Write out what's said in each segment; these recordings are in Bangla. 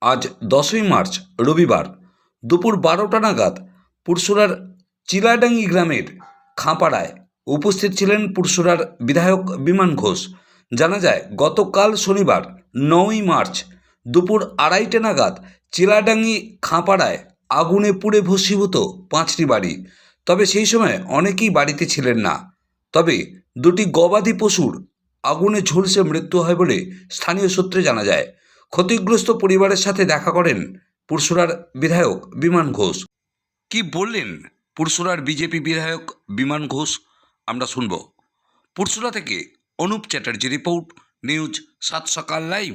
আজ দশই মার্চ, রবিবার, দুপুর বারোটা নাগাদ পুরসুরার চিলাডাঙ্গি গ্রামের খাঁপাড়ায় উপস্থিত ছিলেন পুরসুরার বিধায়ক বিমান ঘোষ। জানা যায়, গতকাল শনিবার, নয়ই মার্চ, দুপুর আড়াইটে নাগাদ চিলাডাঙ্গি খাঁপাড়ায় আগুনে পুড়ে ভস্মীভূত পাঁচটি বাড়ি। তবে সেই সময় অনেকেই বাড়িতে ছিলেন না। তবে দুটি গবাদি পশুর আগুনে ঝলসে মৃত্যু হয় বলে স্থানীয় সূত্রে জানা যায়। ক্ষতিগ্রস্ত পরিবারের সাথে দেখা করেন পুরসুরার বিধায়ক বিমান ঘোষ। কি বললেন পুরসুরার বিজেপি বিধায়ক বিমান ঘোষ? আমরা শুনব। পুরসুরা থেকে অনুপ চ্যাটার্জি রিপোর্ট নিউজ সাত সকাল লাইভ।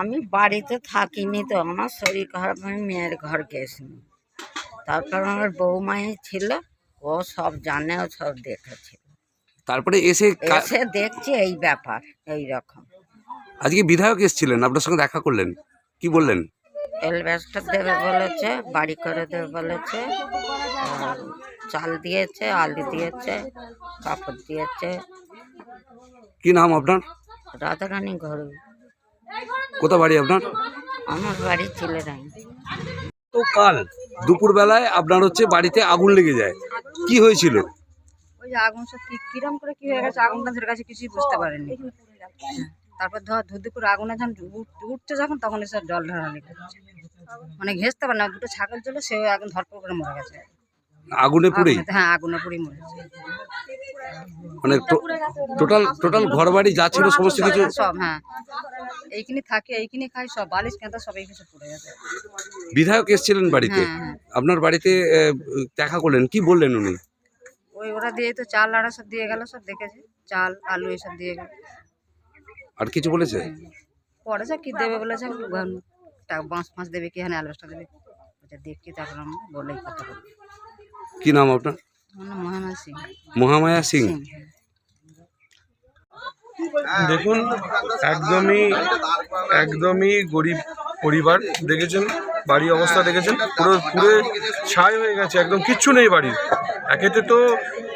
আমি বাড়িতে থাকিনি তো, আমার শরীর খারাপ, আমি মেয়ের ঘর গেছিলাম তারপর আমার বৌমাই ছিল, ও সব জানে, ও সব দেখেছিল তারপরে এসে কা- এসে দেখছি এই ব্যাপার এই রকম। আজকে বিধায়ক এসেছিলেন আপনার সঙ্গে দেখা করলেন কি বললেন? এলভেস্টার দেবে বলেছে বাড়ি করে দেবে বলেছে আর চাল দিয়েছে আলু দিয়েছে কাপড় দিয়েছে। কি নাম আপনার? রাধারানী ঘর কোথা বাড়ি আপনার? আমার বাড়ি ছেলে নাই তো কাল দুপুরবেলায় আপনার হচ্ছে বাড়িতে আগুন লেগে যায়। কি হয়েছিল? ওই যে আগুন সব কিরম করে কি হয়ে গেছে? আগুনটা ধরে গেছে কিছুই বুঝতে পারেনি হ্যাঁ, তারপর ধর ধুধু করে আগুনে যখন উঠ- উঠছে যখন তখন এসব জল ঢালালি করছে মানে ঘেসতে পারে না দুটো ছাগল ছিল সে আগুন ধরপড় করে মরে গেছে। আগুনে আগুনে- হ্যাঁ আগুনে পুড়ে মরেছে মানে টোটাল টোটাল ঘর বাড়ি যা ছিল সমস্ত কিছু সব হ্যাঁ। এইখানে থাকে এইখানে খাই সব বালিশ কেঁথা সব এইখানে সব পুড়ে গেছে। বিধায়ক এসেছিলেন বাড়িতে? হ্যাঁ হ্যাঁ। আপনার বাড়িতে দেখা করলেন কি বললেন উনি? ওই ওরা দিয়ে তো চাল আড়া সব দিয়ে গেল সব দেখেছে। চাল আলু এসব দিয়ে গেল। আর কিছু বলেছে? পরে যা কি দেবে বলেছে বাঁশ ফাঁস দেবে কি হ্যাঁ অ্যালবেস্টার দেবে? ওটা দেখছি তারপর আমরা বলেই কথা বলি। কি নাম আপনার? মহামায়া সিং। মহামায়া সিং? দেখুন একদমই একদমই গরিব পরিবার দেখেছেন? বাড়ি অবস্থা দেখেছেন? পুরো পুরো ছাই হয়ে গেছে একদম কিচ্ছু নেই বাড়ির। একেতে তো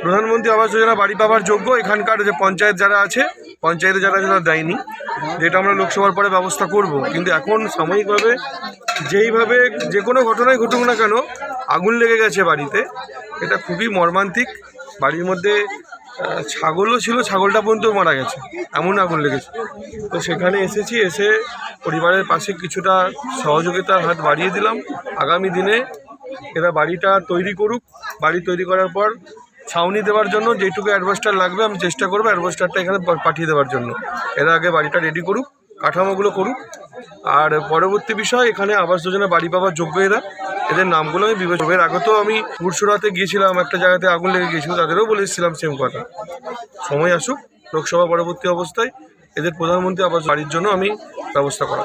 প্রধানমন্ত্রী আবাস যোজনা বাড়ি পাওয়ার যোগ্য। এখানকার যে পঞ্চায়েত যারা আছে, পঞ্চায়েতে যারা আছে তারা দেয়নি। যেটা আমরা লোকসভার পরে ব্যবস্থা করব। কিন্তু এখন সাময়িকভাবে যেইভাবে যে কোনো ঘটনাই ঘটুক না কেন, আগুন লেগে গেছে বাড়িতে। এটা খুবই মর্মান্তিক। বাড়ির মধ্যে ছাগলও ছিল, ছাগলটা পর্যন্ত মারা গেছে। এমন আগুন লেগেছে। তো সেখানে এসেছি, এসে পরিবারের পাশে কিছুটা সহযোগিতার হাত বাড়িয়ে দিলাম। আগামী দিনে এরা বাড়িটা তৈরি করুক। বাড়ি তৈরি করার পর ছাউনি দেওয়ার জন্য যেটুকু অ্যাডভাস্টার লাগবে, আমি চেষ্টা করব অ্যাডভাস্টারটা এখানে পাঠিয়ে দেওয়ার জন্য। এরা আগে বাড়িটা রেডি করুক, কাঠামোগুলো করুক। আর পরবর্তী বিষয়, এখানে আবাস যোজনা বাড়ি পাওয়ার যোগ্য এরা। এদের নামগুলো আমি বিবেচনা এর আগে তো আমি পুরসুরাতে গিয়েছিলাম, একটা জায়গাতে আগুন লেগে গিয়েছিল, তাদেরও বলেছিলাম সেম কথা। সময় আসুক, লোকসভা পরবর্তী অবস্থায় এদের প্রধানমন্ত্রী আবাস বাড়ির জন্য আমি ব্যবস্থা করা